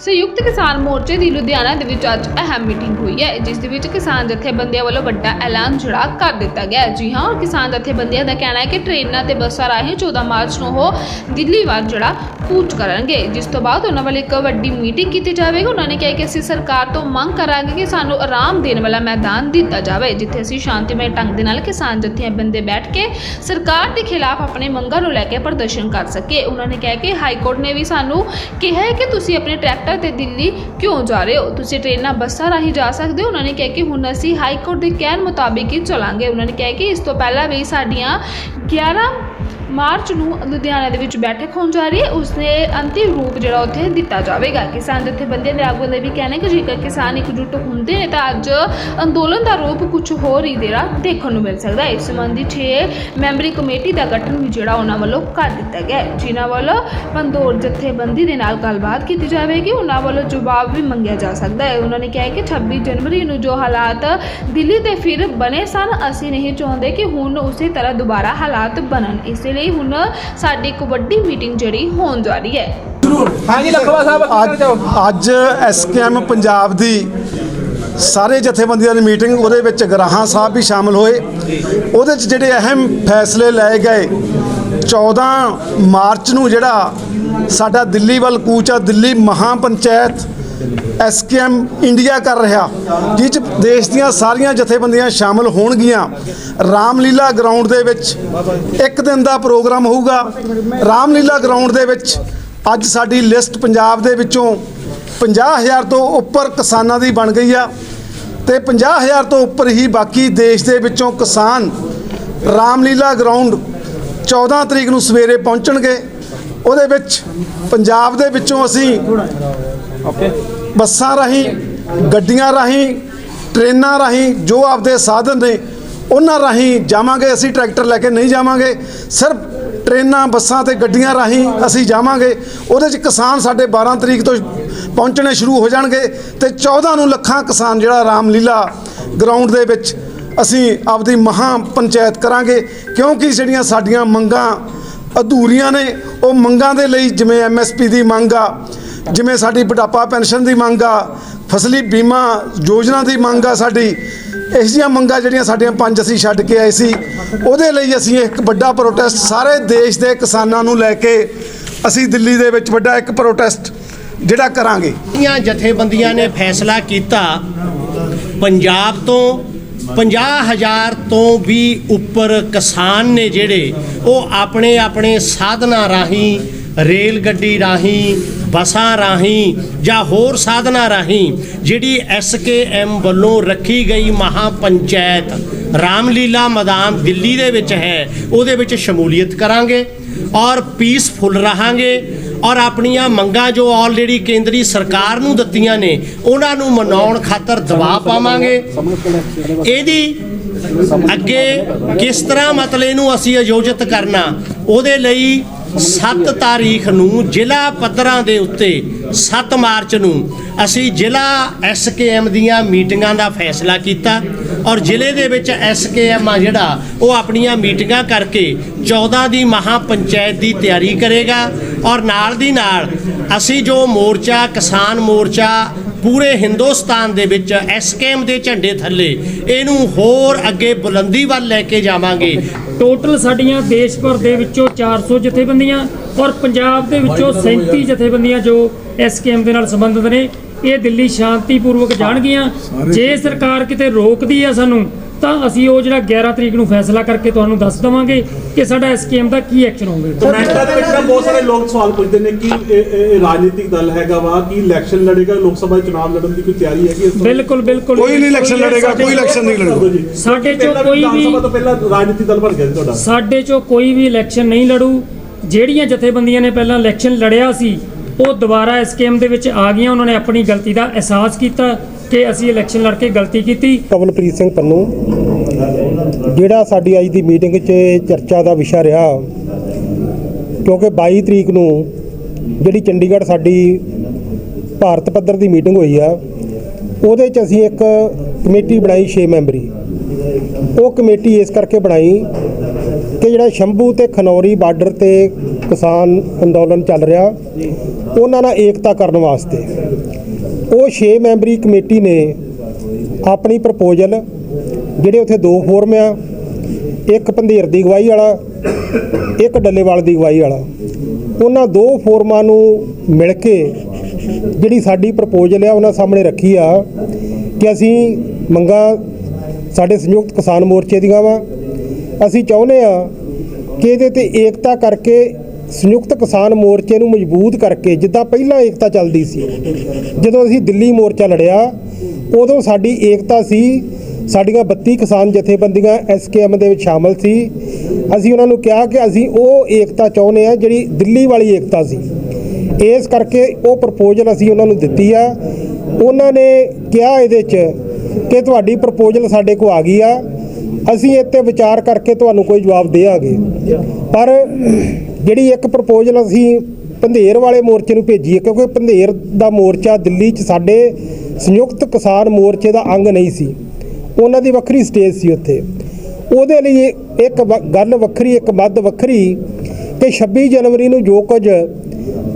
ਸੰਯੁਕਤ ਕਿਸਾਨ ਮੋਰਚੇ ਦੀ ਲੁਧਿਆਣਾ ਦੇ ਵਿੱਚ ਅੱਜ ਅਹਿਮ ਮੀਟਿੰਗ ਹੋਈ ਹੈ, ਜਿਸ ਦੇ ਵਿੱਚ ਕਿਸਾਨ ਜਥੇਬੰਦੀਆਂ ਵੱਲੋਂ ਵੱਡਾ ਐਲਾਨ ਜਿਹੜਾ ਕਰ ਦਿੱਤਾ ਗਿਆ ਹੈ। ਜੀ ਹਾਂ, ਔਰ ਕਿਸਾਨ ਜਥੇਬੰਦੀਆਂ ਦਾ ਕਹਿਣਾ ਹੈ ਕਿ ਟ੍ਰੇਨਾਂ ਤੇ ਬੱਸਾਂ ਰਾਹੀਂ 14 ਮਾਰਚ ਨੂੰ ਉਹ ਦਿੱਲੀ ਵੱਲ ਜਿਹੜਾ ਕੂਚ ਕਰਨਗੇ, ਜਿਸ ਤੋਂ ਬਾਅਦ ਉਹਨਾਂ ਵੱਲ ਇੱਕ ਵੱਡੀ ਮੀਟਿੰਗ ਕੀਤੀ ਜਾਵੇਗੀ। ਉਹਨਾਂ ਨੇ ਕਿਹਾ ਕਿ ਅਸੀਂ ਸਰਕਾਰ ਤੋਂ ਮੰਗ ਕਰਾਂਗੇ ਕਿ ਸਾਨੂੰ ਆਰਾਮ ਦੇਣ ਵਾਲਾ ਮੈਦਾਨ ਦਿੱਤਾ ਜਾਵੇ, ਜਿੱਥੇ ਅਸੀਂ ਸ਼ਾਂਤੀਮਈ ਢੰਗ ਦੇ ਨਾਲ ਕਿਸਾਨ ਜਥੇਬੰਦੇ ਬੈਠ ਕੇ ਸਰਕਾਰ ਦੇ ਖਿਲਾਫ ਆਪਣੇ ਮੰਗਾਂ ਨੂੰ ਲੈ ਕੇ ਪ੍ਰਦਰਸ਼ਨ ਕਰ ਸਕੇ ਉਹਨਾਂ ਨੇ ਕਿਹਾ ਕਿ ਹਾਈ ਕੋਰਟ ਨੇ ਵੀ ਸਾਨੂੰ ਕਿਹਾ ਹੈ ਕਿ ਤੁਸੀਂ ਆਪਣੇ ਟਰੈਕਟਰ ਤੇ ਦਿੱਲੀ ਕਿਉਂ ਜਾ ਰਹੇ ਹੋ? ਤੁਸੀਂ ਟ੍ਰੇਨਾਂ, ਬੱਸਾਂ ਰਾਹੀਂ ਜਾ ਸਕਦੇ ਹੋ? ਉਹਨਾਂ ਨੇ ਕਿਹਾ ਕਿ ਹੁਣ ਅਸੀਂ ਹਾਈ ਕੋਰਟ ਦੇ ਕਹਿਣ ਮੁਤਾਬਿਕ ਹੀ ਚਲਾਂਗੇ। ਉਹਨਾਂ ਨੇ ਕਿਹਾ ਕਿ ਇਸ ਤੋਂ ਪਹਿਲਾਂ ਵੀ ਸਾਡੀਆਂ 11 ਮਾਰਚ ਨੂੰ ਲੁਧਿਆਣਾ ਦੇ ਵਿੱਚ ਬੈਠਕ ਹੋਣ ਜਾ ਰਹੀ ਹੈ। ਉਸਨੇ ਅੰਤਿਮ ਰੂਪ ਜਿਹੜਾ ਉੱਥੇ ਦਿੱਤਾ ਜਾਵੇਗਾ। ਕਿਸਾਨ ਜਥੇਬੰਦੀਆਂ ਦੇ ਆਗੂਆਂ ਦਾ ਵੀ ਕਹਿਣਾ ਹੈ ਕਿ ਜੇਕਰ ਕਿਸਾਨ ਇਕਜੁੱਟ ਹੁੰਦੇ ਨੇ ਤਾਂ ਅੱਜ ਅੰਦੋਲਨ ਦਾ ਰੂਪ ਕੁਝ ਹੋਰ ਹੀ ਜਿਹੜਾ ਦੇਖਣ ਨੂੰ ਮਿਲ ਸਕਦਾ ਹੈ। ਇਸ ਸੰਬੰਧੀ 6 ਮੈਂਬਰੀ ਕਮੇਟੀ ਦਾ ਗਠਨ ਵੀ ਜਿਹੜਾ ਉਹਨਾਂ ਵੱਲੋਂ ਕਰ ਦਿੱਤਾ ਗਿਆ ਹੈ। ਜਿਨ੍ਹਾਂ ਵੱਲੋਂ ਪੰਦੋਰ ਜਥੇਬੰਦੀ ਦੇ ਨਾਲ ਗੱਲਬਾਤ ਕੀਤੀ ਜਾਵੇਗੀ। ਉਹਨਾਂ ਵੱਲੋਂ ਜਵਾਬ ਵੀ ਮੰਗਿਆ ਜਾ ਸਕਦਾ ਹੈ। ਉਹਨਾਂ ਨੇ ਕਿਹਾ ਕਿ 26 ਜਨਵਰੀ ਨੂੰ ਜੋ ਹਾਲਾਤ ਦਿੱਲੀ ਤੇ ਫਿਰ ਬਣੇ ਸਨ, ਅਸੀਂ ਨਹੀਂ ਚਾਹੁੰਦੇ ਕਿ ਹੁਣ ਉਸੇ ਤਰ੍ਹਾਂ ਦੁਬਾਰਾ ਹਾਲਾਤ ਬਣਨ। ਇਸ ਲਈ ਹੁਣ ਸਾਡੀ ਇੱਕ ਵੱਡੀ ਮੀਟਿੰਗ ਜਿਹੜੀ ਹੋਣ ਜਾ ਰਹੀ ਹੈ। ਹਾਂਜੀ ਲਖਵਾ ਸਾਹਿਬ ਅੱਜ ਜਾਓ। ਅੱਜ ਐਸਕੇਐਮ ਪੰਜਾਬ ਦੀ ਸਾਰੇ ਜਥੇਬੰਦੀਆਂ ਦੀ ਮੀਟਿੰਗ ਉਹਦੇ ਵਿੱਚ ਗਰਾਹਾਂ ਸਾਹਿਬ ਵੀ ਸ਼ਾਮਲ ਹੋਏ। ਉਹਦੇ 'ਚ ਜਿਹੜੇ ਅਹਿਮ ਫੈਸਲੇ ਲਏ ਗਏ 14 ਮਾਰਚ ਨੂੰ ਜਿਹੜਾ ਸਾਡਾ ਦਿੱਲੀ ਵੱਲ ਕੂਚ ਆ ਦਿੱਲੀ ਮਹਾ ਪੰਚਾਇਤ ਐਸਕੇਐਮ ਇੰਡੀਆ ਕਰ ਰਿਹਾ ਜਿਸ 'ਚ ਦੇਸ਼ ਦੀਆਂ ਸਾਰੀਆਂ ਜਥੇਬੰਦੀਆਂ ਸ਼ਾਮਲ ਹੋਣਗੀਆਂ। ਰਾਮਲੀਲਾ ਗਰਾਊਂਡ ਦੇ ਵਿੱਚ ਇੱਕ ਦਿਨ ਦਾ ਪ੍ਰੋਗਰਾਮ ਹੋਊਗਾ। ਰਾਮਲੀਲਾ ਗਰਾਊਂਡ ਦੇ ਵਿੱਚ ਅੱਜ ਸਾਡੀ ਲਿਸਟ ਪੰਜਾਬ ਦੇ ਵਿੱਚੋਂ 50000 ਤੋਂ ਉੱਪਰ ਕਿਸਾਨਾਂ ਦੀ ਬਣ ਗਈ ਆ ਤੇ 50000 ਤੋਂ ਉੱਪਰ ਹੀ ਬਾਕੀ ਦੇਸ਼ ਦੇ ਵਿੱਚੋਂ ਕਿਸਾਨ ਰਾਮਲੀਲਾ ਗਰਾਊਂਡ 14 ਤਰੀਕ ਨੂੰ ਸਵੇਰੇ ਪਹੁੰਚਣਗੇ। ਉਹਦੇ ਵਿੱਚ ਪੰਜਾਬ ਦੇ ਵਿੱਚੋਂ ਅਸੀਂ ਬੱਸਾਂ ਰਾਹੀਂ, ਗੱਡੀਆਂ ਰਾਹੀਂ, ਟ੍ਰੇਨਾਂ ਰਾਹੀਂ, ਜੋ ਆਪਦੇ ਸਾਧਨ ਨੇ, ਉਹਨਾਂ ਰਾਹੀਂ ਜਾਵਾਂਗੇ, ਅਸੀਂ ਟਰੈਕਟਰ ਲੈ ਕੇ ਨਹੀਂ ਜਾਵਾਂਗੇ। ਸਿਰਫ ਟ੍ਰੇਨਾਂ, ਬੱਸਾਂ ਤੇ ਗੱਡੀਆਂ ਰਾਹੀਂ ਅਸੀਂ ਜਾਵਾਂਗੇ। ਉਹਦੇ 'ਚ ਕਿਸਾਨ ਸਾਡੇ 12 ਤਰੀਕ ਤੋਂ ਪਹੁੰਚਣੇ ਸ਼ੁਰੂ ਹੋ ਜਾਣਗੇ ਤੇ 14 ਨੂੰ ਲੱਖਾਂ ਕਿਸਾਨ ਜਿਹੜਾ ਰਾਮਲੀਲਾ ਗਰਾਊਂਡ ਦੇ ਵਿੱਚ ਅਸੀਂ ਆਪਦੀ ਮਹਾ ਪੰਚਾਇਤ ਕਰਾਂਗੇ। ਕਿਉਂਕਿ ਜਿਹੜੀਆਂ ਸਾਡੀਆਂ ਮੰਗਾਂ ਅਧੂਰੀਆਂ ਨੇ, ਉਹ ਮੰਗਾਂ ਦੇ ਲਈ ਜਿਵੇਂ ਐਮਐਸਪੀ ਦੀ ਮੰਗ ਆ ਜਿਵੇਂ ਸਾਡੀ ਬੁਢਾਪਾ ਪੈਨਸ਼ਨ ਦੀ ਮੰਗ ਆ, ਫਸਲੀ ਬੀਮਾ ਯੋਜਨਾ ਦੀ ਮੰਗ ਆ ਸਾਡੀ, ਇਹੋ ਜਿਹੀਆਂ ਮੰਗਾਂ ਜਿਹੜੀਆਂ ਸਾਡੀਆਂ ਪੰਜ ਅਸੀਂ ਛੱਡ ਕੇ ਆਏ ਸੀ, ਉਹਦੇ ਲਈ ਅਸੀਂ ਇੱਕ ਵੱਡਾ ਪ੍ਰੋਟੈਸਟ ਸਾਰੇ ਦੇਸ਼ ਦੇ ਕਿਸਾਨਾਂ ਨੂੰ ਲੈ ਕੇ ਅਸੀਂ ਦਿੱਲੀ ਦੇ ਵਿੱਚ ਵੱਡਾ ਇੱਕ ਪ੍ਰੋਟੈਸਟ ਜਿਹੜਾ ਕਰਾਂਗੇ। ਦੀਆਂ ਜਥੇਬੰਦੀਆਂ ਨੇ ਫੈਸਲਾ ਕੀਤਾ, ਪੰਜਾਬ ਤੋਂ 50000 ਤੋਂ ਵੀ ਉੱਪਰ ਕਿਸਾਨ ਨੇ ਜਿਹੜੇ, ਉਹ ਆਪਣੇ ਆਪਣੇ ਸਾਧਨਾਂ ਰਾਹੀਂ, ਰੇਲ ਗੱਡੀ ਰਾਹੀਂ ਬੱਸਾਂ ਰਾਹੀਂ ਜਾਂ ਹੋਰ ਸਾਧਨਾਂ ਰਾਹੀਂ ਜਿਹੜੀ ਐਸਕੇਐਮ ਵੱਲੋਂ ਰੱਖੀ ਗਈ ਮਹਾ ਪੰਚਾਇਤ ਰਾਮਲੀਲਾ ਮੈਦਾਨ ਦਿੱਲੀ ਦੇ ਵਿੱਚ ਹੈ ਉਹਦੇ ਵਿੱਚ ਸ਼ਮੂਲੀਅਤ ਕਰਾਂਗੇ ਔਰ ਪੀਸਫੁਲ ਰਹਾਂਗੇ ਔਰ ਆਪਣੀਆਂ ਮੰਗਾਂ ਜੋ ਆਲਰੇਡੀ ਕੇਂਦਰੀ ਸਰਕਾਰ ਨੂੰ ਦਿੱਤੀਆਂ ਨੇ ਉਹਨਾਂ ਨੂੰ ਮਨਾਉਣ ਖਾਤਰ ਦਬਾਅ ਪਾਵਾਂਗੇ। ਇਹਦੀ ਅੱਗੇ ਕਿਸ ਤਰ੍ਹਾਂ ਮਤਲਬ ਇਹਨੂੰ ਅਸੀਂ ਆਯੋਜਿਤ ਕਰਨਾ ਉਹਦੇ ਲਈ 7 ਤਾਰੀਖ ਨੂੰ ਜ਼ਿਲ੍ਹਾ ਪੱਧਰਾਂ ਦੇ ਉੱਤੇ 7 ਮਾਰਚ ਨੂੰ ਅਸੀਂ ਜ਼ਿਲ੍ਹਾ ਐਸਕੇਐਮ ਦੀਆਂ ਮੀਟਿੰਗਾਂ ਦਾ ਫੈਸਲਾ ਕੀਤਾ ਔਰ ਜ਼ਿਲ੍ਹੇ ਦੇ ਵਿੱਚ ਐਸਕੇਐਮ ਆ ਜਿਹੜਾ, ਉਹ ਆਪਣੀਆਂ ਮੀਟਿੰਗਾਂ ਕਰਕੇ 14 ਦੀ ਮਹਾ ਪੰਚਾਇਤ ਦੀ ਤਿਆਰੀ ਕਰੇਗਾ ਔਰ ਨਾਲ ਦੀ ਨਾਲ ਅਸੀਂ ਜੋ ਮੋਰਚਾ, ਕਿਸਾਨ ਮੋਰਚਾ ਪੂਰੇ ਹਿੰਦੁਸਤਾਨ ਦੇ ਵਿੱਚ ਐਸਕੇਐਮ ਦੇ ਝੰਡੇ ਥੱਲੇ ਇਹਨੂੰ ਹੋਰ ਅੱਗੇ ਬੁਲੰਦੀ ਵੱਲ ਲੈ ਕੇ ਜਾਵਾਂਗੇ। ਟੋਟਲ ਸਾਡੀਆਂ ਦੇਸ਼ ਭਰ ਦੇ ਵਿੱਚੋਂ 400 ਜਥੇਬੰਦੀਆਂ ਔਰ ਪੰਜਾਬ ਦੇ ਵਿੱਚੋਂ 37 ਜਥੇਬੰਦੀਆਂ ਜੋ ਐਸਕੇਐਮ ਦੇ ਨਾਲ ਸੰਬੰਧਿਤ ਨੇ। ਇਹ ਦਿੱਲੀ ਸ਼ਾਂਤੀਪੂਰਵਕ ਜਾਣਗੀਆਂ। ਜੇ ਸਰਕਾਰ ਕਿਤੇ ਰੋਕਦੀ ਆ ਸਾਨੂੰ ਤਾਂ ਅਸੀਂ ਉਹ ਜਿਹੜਾ 11 ਤਰੀਕ ਨੂੰ ਫੈਸਲਾ ਕਰਕੇ ਤੁਹਾਨੂੰ ਦੱਸ ਦਵਾਂਗੇ ਕਿ ਸਾਡਾ ਐਸਕੇਐਮ ਦਾ ਕੀ ਐਕਸ਼ਨ ਹੋਵੇਗਾ। ਕਮੈਂਟਾਂ ਦੇ ਵਿੱਚ ਨਾ ਬਹੁਤ ਸਾਰੇ ਲੋਕ ਸਵਾਲ ਪੁੱਛਦੇ ਨੇ ਕਿ ਇਹ- ਰਾਜਨੀਤਿਕ ਦਲ ਹੈਗਾ ਵਾ ਕਿ ਇਲੈਕਸ਼ਨ ਲੜੇਗਾ? ਲੋਕ ਸਭਾ ਦੇ ਚੁਣਾਵ ਲੜਨ ਦੀ ਕੋਈ ਤਿਆਰੀ ਹੈਗੀ ਇਸ ਤੋਂ? ਬਿਲਕੁਲ ਬਿਲਕੁਲ। ਕੋਈ ਨਹੀਂ ਇਲੈਕਸ਼ਨ ਲੜੇਗਾ ਕੋਈ ਇਲੈਕਸ਼ਨ ਨਹੀਂ ਲੜੂਗਾ। ਜੀ ਸਾਡੇ ਚੋਂ ਕੋਈ ਵੀ- ਸਭਾ ਤੋਂ ਪਹਿਲਾਂ ਰਾਜਨੀਤਿਕ ਦਲ ਬਣ ਗਿਆ ਸੀ ਤੁਹਾਡਾ। ਸਾਡੇ ਚੋਂ ਕੋਈ ਵੀ ਇਲੈਕਸ਼ਨ ਨਹੀਂ ਲੜੂ। ਜਿਹੜੀਆਂ ਜਥੇਬੰਦੀਆਂ ਨੇ ਪਹਿਲਾਂ ਇਲੈਕਸ਼ਨ ਲੜਿਆ ਸੀ ਉਹ ਦੁਬਾਰਾ ਇਸ ਐਸਕੇਐਮ ਦੇ ਵਿੱਚ ਆ ਗਈਆਂ। ਉਹਨਾਂ ਨੇ ਆਪਣੀ ਗਲਤੀ ਦਾ ਅਹਿਸਾਸ ਕੀਤਾ ਕਿ ਅਸੀਂ ਇਲੈਕਸ਼ਨ ਲੜ ਕੇ ਗਲਤੀ ਕੀਤੀ। ਕਵਲਪ੍ਰੀਤ ਸਿੰਘ ਪੰਨੂ, ਜਿਹੜਾ ਸਾਡੀ ਅੱਜ ਦੀ ਮੀਟਿੰਗ 'ਚ ਚਰਚਾ ਦਾ ਵਿਸ਼ਾ ਰਿਹਾ, ਕਿਉਂਕਿ 22 ਤਰੀਕ ਨੂੰ ਜਿਹੜੀ ਚੰਡੀਗੜ੍ਹ ਸਾਡੀ ਭਾਰਤ ਪੱਧਰ ਦੀ ਮੀਟਿੰਗ ਹੋਈ ਆ, ਉਹਦੇ 'ਚ ਅਸੀਂ ਇੱਕ ਕਮੇਟੀ ਬਣਾਈ 6 ਮੈਂਬਰੀ। ਉਹ ਕਮੇਟੀ ਇਸ ਕਰਕੇ ਬਣਾਈ ਕਿ ਜਿਹੜਾ ਸ਼ੰਭੂ ਤੇ ਖਨੌਰੀ ਬਾਰਡਰ ਤੇ ਕਿਸਾਨ ਅੰਦੋਲਨ ਚੱਲ ਰਿਹਾ, ਉਹਨਾਂ ਨਾਲ ਏਕਤਾ ਕਰਨ ਵਾਸਤੇ। ਉਹ 6 ਮੈਂਬਰੀ ਕਮੇਟੀ ਨੇ ਆਪਣੀ ਪ੍ਰਪੋਜ਼ਲ, ਜਿਹੜੇ ਉੱਥੇ ਦੋ ਫੋਰਮ ਆ, ਇੱਕ ਪੰਧੇਰ ਦੀ ਅਗਵਾਈ ਵਾਲਾ, ਇੱਕ ਡੱਲੇਵਾਲ ਦੀ ਅਗਵਾਈ ਵਾਲਾ। ਉਹਨਾਂ ਦੋ ਫੋਰਮਾਂ ਨੂੰ ਮਿਲ ਕੇ ਜਿਹੜੀ ਸਾਡੀ ਪ੍ਰਪੋਜ਼ਲ ਆ, ਉਹਨਾਂ ਸਾਹਮਣੇ ਰੱਖੀ ਆ ਕਿ ਅਸੀਂ ਮੰਗਾਂ ਸਾਡੇ ਸੰਯੁਕਤ ਕਿਸਾਨ ਮੋਰਚੇ ਦੀਆਂ ਵਾ। ਅਸੀਂ ਚਾਹੁੰਦੇ ਆ ਕਿ ਇਹਦੇ ਤੇ ਏਕਤਾ ਕਰਕੇ ਸੰਯੁਕਤ ਕਿਸਾਨ ਮੋਰਚੇ ਨੂੰ ਮਜ਼ਬੂਤ ਕਰਕੇ, ਜਿੱਦਾਂ ਪਹਿਲਾਂ ਏਕਤਾ ਚੱਲਦੀ ਸੀ, ਜਦੋਂ ਅਸੀਂ ਦਿੱਲੀ ਮੋਰਚਾ ਲੜਿਆ, ਉਦੋਂ ਸਾਡੀ ਏਕਤਾ ਸੀ, ਸਾਡੀਆਂ 32 ਕਿਸਾਨ ਜਥੇਬੰਦੀਆਂ ਐਸਕੇਐਮ ਦੇ ਵਿੱਚ ਸ਼ਾਮਲ ਸੀ। ਅਸੀਂ ਉਹਨਾਂ ਨੂੰ ਕਿਹਾ ਕਿ ਅਸੀਂ ਉਹ ਏਕਤਾ ਚਾਹੁੰਦੇ ਆ ਜਿਹੜੀ ਦਿੱਲੀ ਵਾਲੀ ਏਕਤਾ ਸੀ। ਇਸ ਕਰਕੇ ਉਹ ਪ੍ਰਪੋਜ਼ਲ ਅਸੀਂ ਉਹਨਾਂ ਨੂੰ ਦਿੱਤੀ ਆ। ਉਹਨਾਂ ਨੇ ਕਿਹਾ ਇਹਦੇ 'ਚ ਕਿ ਤੁਹਾਡੀ ਪ੍ਰਪੋਜ਼ਲ ਸਾਡੇ ਕੋਲ ਆ ਗਈ ਆ। ਅਸੀਂ ਇੱਥੇ ਵਿਚਾਰ ਕਰਕੇ ਤੁਹਾਨੂੰ ਕੋਈ ਜਵਾਬ ਦੇਵਾਂਗੇ। ਪਰ ਜਿਹੜੀ ਇੱਕ ਪ੍ਰਪੋਜ਼ਲ ਅਸੀਂ ਪੰਧੇਰ ਵਾਲੇ ਮੋਰਚੇ ਨੂੰ ਭੇਜੀ ਹੈ, ਕਿਉਂਕਿ ਪੰਧੇਰ ਦਾ ਮੋਰਚਾ ਦਿੱਲੀ 'ਚ ਸਾਡੇ ਸੰਯੁਕਤ ਕਿਸਾਨ ਮੋਰਚੇ ਦਾ ਅੰਗ ਨਹੀਂ ਸੀ। ਉਹਨਾਂ ਦੀ ਵੱਖਰੀ ਸਟੇਜ ਸੀ ਉੱਥੇ। ਉਹਦੇ ਲਈ ਇੱਕ ਵ- ਗੱਲ ਵੱਖਰੀ, ਇੱਕ ਮੱਦ ਵੱਖਰੀ ਕਿ 26 ਜਨਵਰੀ ਨੂੰ ਜੋ ਕੁਝ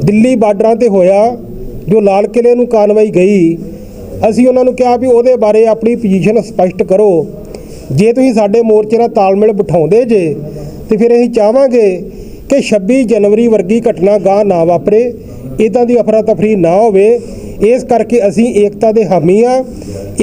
ਦਿੱਲੀ ਬਾਰਡਰਾਂ ਤੇ ਹੋਇਆ, ਜੋ ਲਾਲ ਕਿਲੇ ਨੂੰ ਕਾਰਵਾਈ ਗਈ, ਅਸੀਂ ਉਹਨਾਂ ਨੂੰ ਕਿਹਾ ਵੀ ਉਹਦੇ ਬਾਰੇ ਆਪਣੀ ਪੋਜੀਸ਼ਨ ਸਪਸ਼ਟ ਕਰੋ। ਜੇ ਤੁਸੀਂ ਸਾਡੇ ਮੋਰਚੇ ਨਾਲ ਤਾਲਮੇਲ ਬਿਠਾਉਂਦੇ ਜੇ, ਤੇ ਫਿਰ ਅਸੀਂ ਚਾਹਾਂਗੇ ਕਿ 26 ਜਨਵਰੀ ਵਰਗੀ ਘਟਨਾ ਗਾਂ ਨਾ ਵਾਪਰੇ ਇਦਾਂ ਦੀ ਅਫਰਾ ਤਫਰੀ ਨਾ ਹੋਵੇ। ਇਸ ਕਰਕੇ ਅਸੀਂ ਏਕਤਾ ਦੇ ਹਾਮੀ ਆ।